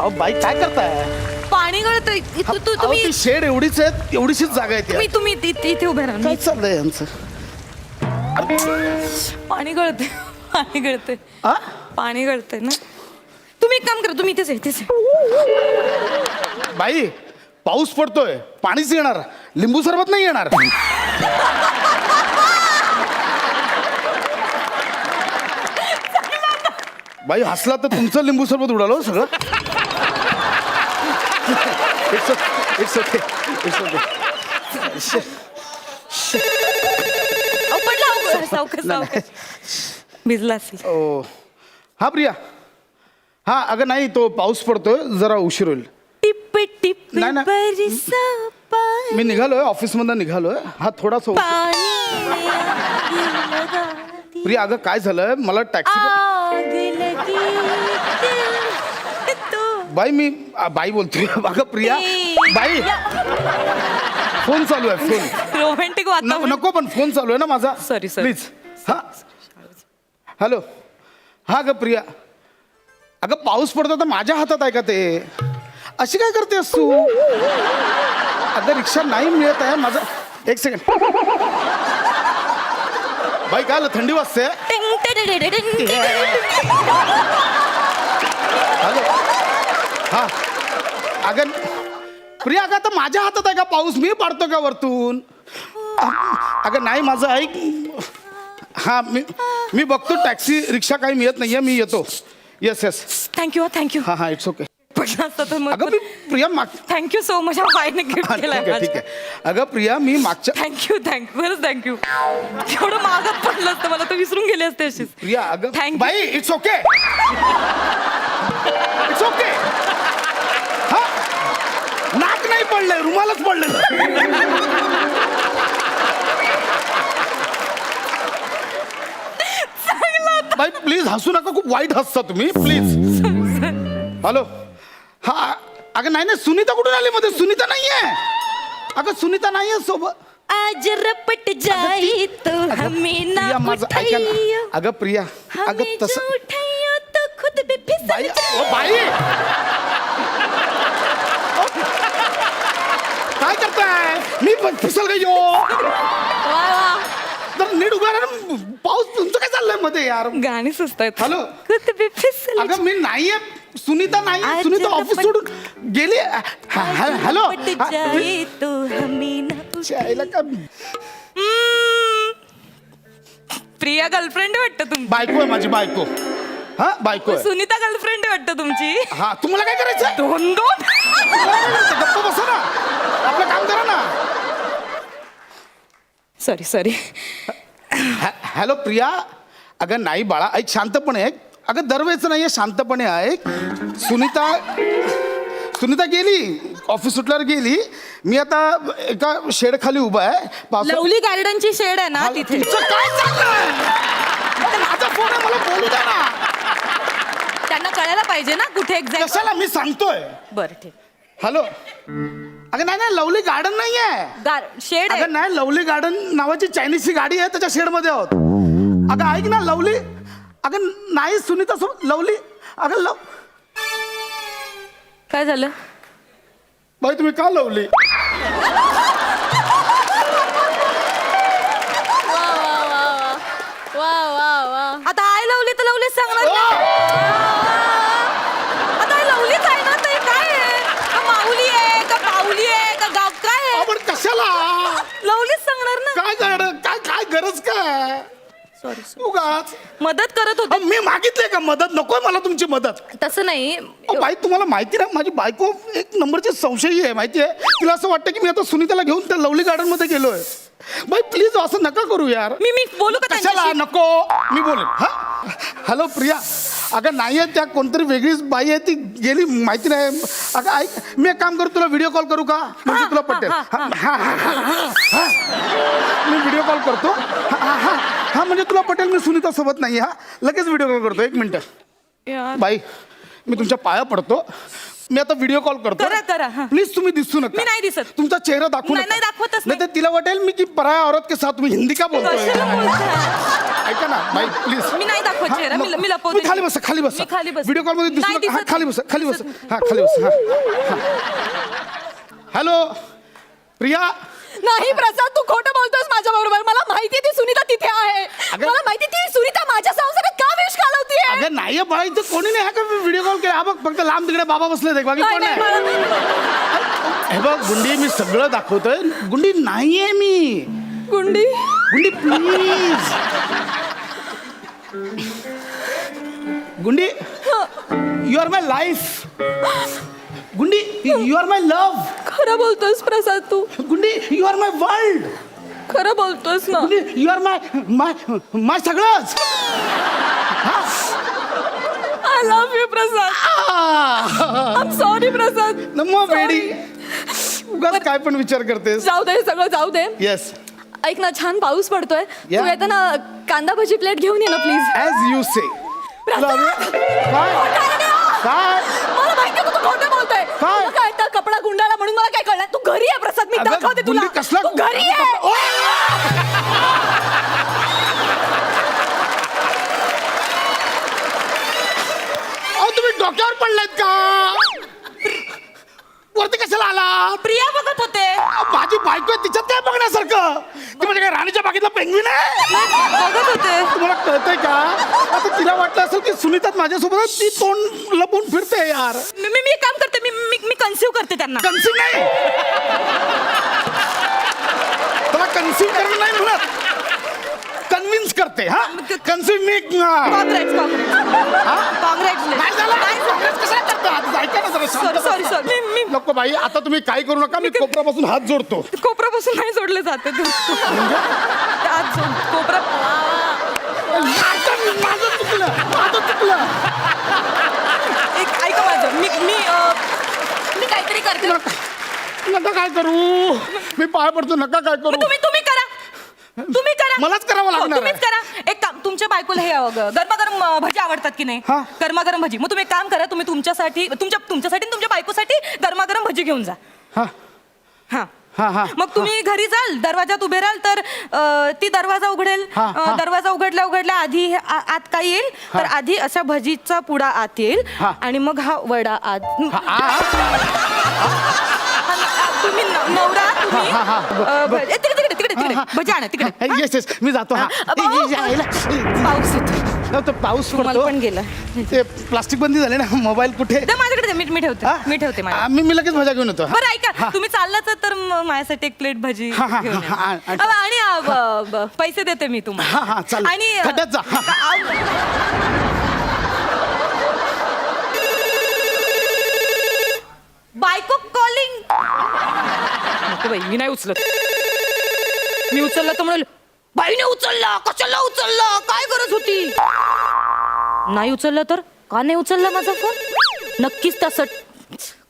अहो बाई काय करताय? पाणी गळतंय तू तू अहो, तुम्ही ती शेड एवढीच आहे एवढीशीच जागा आहे तुम्ही ती तुम्ही इथे इथे उभे राहा. काय मी- चाललंय यांचं? पाणी गळतंय. पाणी गळतंय. आ? पाणी गळतंय ना. तुम्ही एक काम करा तुम्ही इथेच आहे, इथेच आहे. बाई पाऊस पडतोय पाणीच येणार. लिंबू सरबत नाही येणार. बाई हसला तर तुमचं लिंबू सरबत उडालो ओके अहो, पडला अहो, सावकाश सावकाश भिजला असेल ओ हा प्रिया हा अगं नाही तो पाऊस पडतोय जरा उशीर होईल. टिप टिप नाही, नाही. बरसा पाणी. मी निघालोय ऑफिसमधनं निघालोय. हा थोडासा उशीर- पाणी प्रिया अगं काय झालं मला टॅक्सी बाई मी आ, बाई बोलतोय. अगं प्रिया बाई. फोन चालू आहे फोन. रोमॅन्टिक नको वातावरण. नको पण फोन चालू आहे ना माझा. Sorry, sorry. प्लीज हा. हॅलो हा ग प्रिया. अगं पाऊस पडतो तर माझ्या हातात आहे का ते? अशी काय करतेस तू? अगं रिक्षा नाही मिळत आहे. माझा एक सेकंड बाई काय आलं थंडी वाजते. टिंग. हॅलो हा. अगं प्रिया अगं आता माझ्या हातात आहे का पाऊस? मी पाडतो का वरतून? अगं नाही माझं ऐक. हा मी मी बघतो टॅक्सी रिक्षा काही मिळत नाहीये मी येतो. येस येस थँक्यू थँक्यू हा हा इट्स ओके तर अगं मी प्रिया माग थँक्यू सो मच बाईने गिफ्ट ठीक केलाय आहे ठीक आहे. अगं प्रिया मी मागच्या थँक्यू थँक्यू खरंच थँक्यू एवढं मागत पडलं असतं मला तर विसरून गेले असते अशीच प्रिया अगं you. By its okay it's okay नाही पडलंय रुमालच पडलेलं बाई प्लीज हसू नका खूप वाईट हसता तुम्ही प्लीज हॅलो हा अगं नाही नाही सुनीता कुठून आली मध्ये? सुनीता नाहीये. अगं सुनीता नाहीये सोबत. आज रपट जाई तो हमें ना प्रिया माझं ऐका ना. उठाइयो अगं प्रिया अगं हमें जो तसं उठाइयो तो खुद भी फिसल बाई ओ बाई काय करताय मी पण फिसल गयो वा वा. तर नीट उभा राहा. ना. पाऊस तुमचं काय चाललंयमध्ये यार? गाणी हॅलो? खुद भी फिसल अगं मी नाहीये. सुनीता नाही सुनीता ऑफिस पण- सोडून गेली. हा- हा- हॅलो. हा, ना चायला का. प्रिया गर्लफ्रेंड वाटतं तुमची? बायको आहे माझी बायको. हा बायको आहे. सुनीता गर्लफ्रेंड वाटतं तुमची? हा तुम्हाला काय करायचं दोन दोन. गप्प बसा ना. आपलं काम करा ना. सॉरी सॉरी हॅ- हॅलो प्रिया. अगं नाही बाळा ऐक शांतपणे ऐक. अगं दरवेळेच नाही शांतपणे ऐक. सुनीता सुनीता गेली. ऑफिस सुटल्यावर गेली. मी आता एका शेड खाली उभा आहे. पावसा- लवली गार्डनची शेड आहे ना तिथे. काय चाललंय? अरे, माझा फोन आहे मला बोलू द्या ना. त्यांना कळायला पाहिजे ना कुठे एक्झॅक्ट कशाला मी सांगतोय? बरं ठीक. हॅलो. अगं नाही नाही लवली गार्डन नाही आहे गार शेड आहे. अगं नाही लवली गार्डन नावाची चायनीजची गाडी आहे त्याच्या शेडमध्ये आहोत. अगं ऐक ना लवली. अगं नाही सुनीता सो लवली. अगं लव काय झालं? बाई तुम्ही का लवली? आता आय लवली तर लवलीच सांगणार ना. आता आय लवलीच आहे ना ते काय आहे का माऊली आहे का पाऊली आहे का गाव काय आहे आपण कशाला लवलीच सांगणार ना काय गरज काय काय गरज काय सॉरी उगाच. मदत करत होते. मी मागितले का मदत? नकोय मला तुमची मदत. तसं नाही. अहो, बाई तुम्हाला माहिती ना माझी बायको एक नंबरची संशयी आहे माहिती आहे? तिला असं वाटतं की मी आता सुनीताला घेऊन त्या लवली गार्डनमध्ये गेलोय. बाई प्लीज असं नका करू यार. मी मी बोलू का कशाला? त्यांच्याशी? नको. मी बोलेन. हा? हॅलो प्रिया. अगं नाही आहे त्या कोणतरी वेगळीच बाई आहे ती गेली माहिती नाही. अगं ऐक मी एक काम करू तुला व्हिडिओ कॉल करू का? म्हणजे तुला पटेल. हा, हा, हा, हा, हा, हा. मी व्हिडिओ कॉल करतो. हा, हा, हा. हा म्हणजे तुला पटेल मी सुनीता सोबत नाही हा लगेच व्हिडिओ कॉल करतो एक मिनिट. बाई मी तुमच्या पाया पडतो मी आता व्हिडिओ कॉल करतो करा, करा, हा. प्लीज तुम्ही दिसू नका मी नाही दिसत. तुमचा चेहरा दाखवू नाही, दाखवतच नाही तर तिला वाटेल मी की पराया औरत के साथ तुम्ही हिंदी का बोलतोय कशाला बोलताय? ऐका ना बाई प्लीज मी नाही दाखवत चेहरा, मी- मी लपवते. खाली बसा खाली बसा मी खाली बसते. व्हिडिओ कॉलमध्ये नाही दिसू नका. हा, दिसत. खाली बसा खाली बसा. हा खाली बसा हा. हॅलो प्रिया नाही प्रसाद तू खोटं बोलतोस माझ्या बरोबर मला माहिती ती सुनीता तिथे आहे. अगं- मला माहिती ती सुनीता माझ्या संसारात का विष घालवतीये अगं नाही बाळा इथं कोणी नाही हा का व्हिडिओ कॉल केला? हा बघ फक्त लांब तिकडे बाबा बसले ते बाकी नाही, कोण नाही, नाही मला- हे बघ गुंडी मी सगळं दाखवतोय. गुंडी नाहीये मी. गुंडी? गुंडी please Gundi you are my life Gundi you are my love खरं बोलतोस प्रसाद तू. Gundi you are my world खरं बोलतोस ना. गुंडी you are my my my सगळंच. I love you Prasad! I am sorry Prasad. नमो. बेडी. उगाच काय पण विचार करतेस. जाऊ दे सगळं जाऊ दे. येस ऐक ना छान पाऊस पडतोय. Yeah. तू येताना कांदा भजी प्लेट घेऊन ये ना प्लीज ॲज यू से काय काय मला माहिती तू खोटं बोलतोय काय? तुला काय तर कपडा गुंडाळा म्हणून मला काय कळणार तू घरी आहे प्रसाद मी अगं, दाखवते तुला. कसला तू घरी आहे. ओ! अहो तुम्ही डोक्यावर पडलात का? वरती कशाला आला प्रिया बघत होते. माझी बायको आहे तिच्यात काय बघण्यासारखं ती म्हणजे काय राणीच्या बागेतला पेंगविन आहे? बघत होते. तुम्हाला कळतंय का? आता तिला वाटलं असेल की सुनीतात माझ्यासोबत ती तोंड लपवून फिरते यार. मी मी मी एक काम करते मी मी मी कन्सिव्ह करते त्यांना. कन्सिव्ह नाही? त्याला कन्सिव्ह करणं नाही म्हणत. कन्व्हिन्स करते हा? कन्सिव्ह मी काँग्रेस नको बाई आता तुम्ही काही करू नका मी कोपऱ्यापासून हात जोडतो. कोपरापासून नाही सोडले जाते तू. आज सोड. कोपरा आता माझं चुकलं. माझं चुकलं. एक ऐका माझं. मी मी मी काहीतरी करते. नका. काय करू. मी पाय पडतो. नका काय करू. तुम्ही तुम्ही करा तुम्ही करा. मलाच करावं हो, लागणार तुम्हीच आहे. करा. एक काम तुमच्या बायकोला हे अं, गरमागरम अं, भजी आवडतात की नाही? हा. गरमागरम भजी. मग तुम्ही एक काम करा तुम्ही तुमच्यासाठी तुमच्या तुमच्यासाठी आणि तुमच्या बायकोसाठी गरमागरम भजी घेऊन जा. हा. हा. हा हा. मग तुम्ही घरी जाल दरवाजात उभे राहाल तर अं, ती दरवाजा उघडेल. हा, अं, हा. दरवाजा उघडल्या उघडल्या आधी हे आ- आत काय येईल? तर आधी अशा भजीचा पुडा आत येईल हा. आणि मग हा वडा आत. तुम्ही न- नवरा तुम्ही अं, ए, तिकडे तिकडे तिकडे तिकडे हा, भजी आणा तिकडे हा? येस येस मी जातो हा हा, ए, ए. पाऊस येतो तो पाऊस तुम्हाला पण गेला ते प्लास्टिक बंदी झाले ना मोबाईल कुठे दे माझ्याकडे दे, मी मी ठेवते हा? मी ठेवते माझ्या आ, मी मी लगेच मजा घेऊन येतो हा. बरं ऐका. तुम्ही चाललाच तर माझ्यासाठी एक प्लेट भजी हा, हा, घेऊन या. हा, हा, अ, आणि अ, ब- ब- पैसे देते मी तुम्हाला हा, हा, चालेल. आणि अ, खड्ड्यात जा. हा. आव- बायको कॉलिंग नको बाई मी नाही उचलत मी उचललं तर म्हणाल बाईने उचलला कशाला उचलला? काय गरज होती? नाही उचललं तर? का नाही उचलला माझा फोन? नक्कीच तसं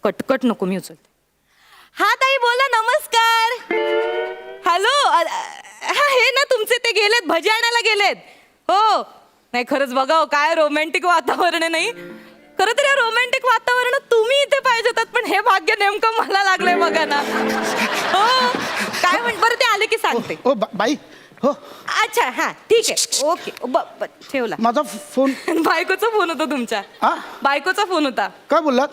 कटकट नको मी उचलते. हा ताई बोला नमस्कार. हॅलो हा, हे ना तुमचे ते गेलेत भजी आणायला गेलेत. हो. नाही खरंच बघा हो, काय रोमॅन्टिक वातावरण आहे नाही? खरं तर रोमॅन्टिक वातावरण तुम्ही इथे पाहिजे होतात पण हे भाग्य नेमकं मला लागलंय बघा ना. हो. काय म्हण बरं ते आले की सांगते. ओ बा- बाई हो. अच्छा हा ठीक आहे. ओके ब- ब- ठेवला. माझा फोन बायकोचा फोन होता तुमच्या हा? बायकोचा फोन होता. काय बोललात?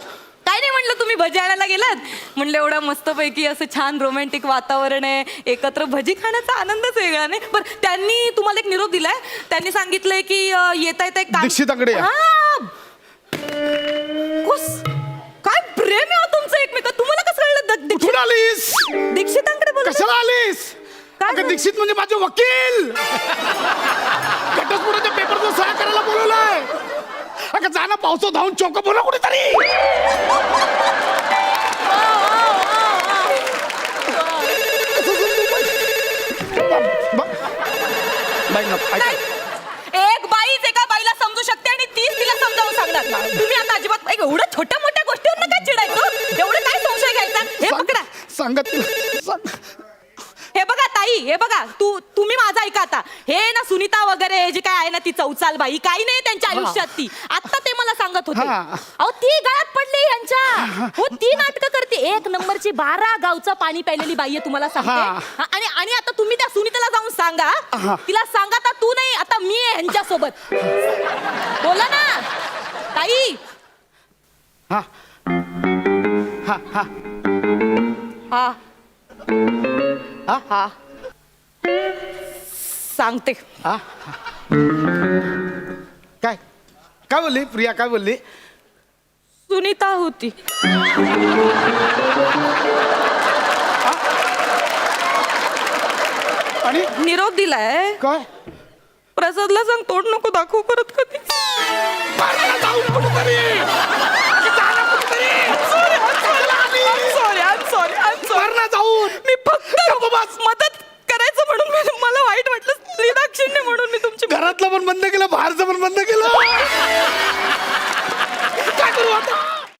काय नाही म्हणलं तुम्ही भजी आणायला गेलात? म्हणलं एवढं मस्तपैकी असं छान रोमॅन्टिक वातावरण आहे एकत्र भजी खाण्याचा आनंदच वेगळा नाही. पण त्यांनी तुम्हाला एक निरोप दिलाय. त्यांनी सांगितलंय की अं, येता येता एक काम- दीक्षिताकडे या. हा. कुस काय प्रेम आहे हो तुमचं एकमेक तुम्हाला कसं कळलं द- दीक्षित- कुठून आलीस? अगं? दीक्षित म्हणजे माझे वकील. घटस्फोटाच्या पेपरचं सह्या करायला बोलवलंय. अगं जा ना पावसात धावून चौक बोला कुठेतरी. बाई नको, ऐका. एक बाईच एका बाईला समजू शकते आणि तीच तिला समजावून सांगणार तुम्ही आता अजिबात ऐक, एवढ्या छोट्या मोठ्या गोष्टीवर काय चिडायचं एवढं काय संशय घ्यायचा? हे सांग- पकडा. सांगा तिला सांग हे बघा ताई हे बघा. तू तुम्ही माझा ऐका आता. हे ना सुनीता वगैरे जी काय आहे ना ती चौचाल बाई काही नाही त्यांच्या आयुष्यात ती. आता ते मला सांगत होते. अहो ती गळ्यात पडली यांच्या. हो. ती नाटकं करते. एक नंबरची बारा गावचं पाणी प्यायलेली बाई आहे तुम्हाला सांगते. आणि आणि आता तुम्ही त्या सुनीताला जाऊन सांगा. तिला सांगा आता तू नाही आता मी आहे यांच्या सोबत बोला ना. ताई. हा हा. हा. हा हा सांगते हा काय काय बोलली प्रिया काय बोलली सुनीता होती आणि निरोप दिलाय काय प्रसादला सांग तोड नको दाखवू परत कधी मारायला जाऊ कुठेतरी मारणा जाऊन मी फक्त मदत करायचं म्हणून मी मला वाईट वाटलं. दाक्षिण्य म्हणून मी तुमची घरातलं पण बंद केलं बाहेरचं पण बंद केलं. काय करू आता?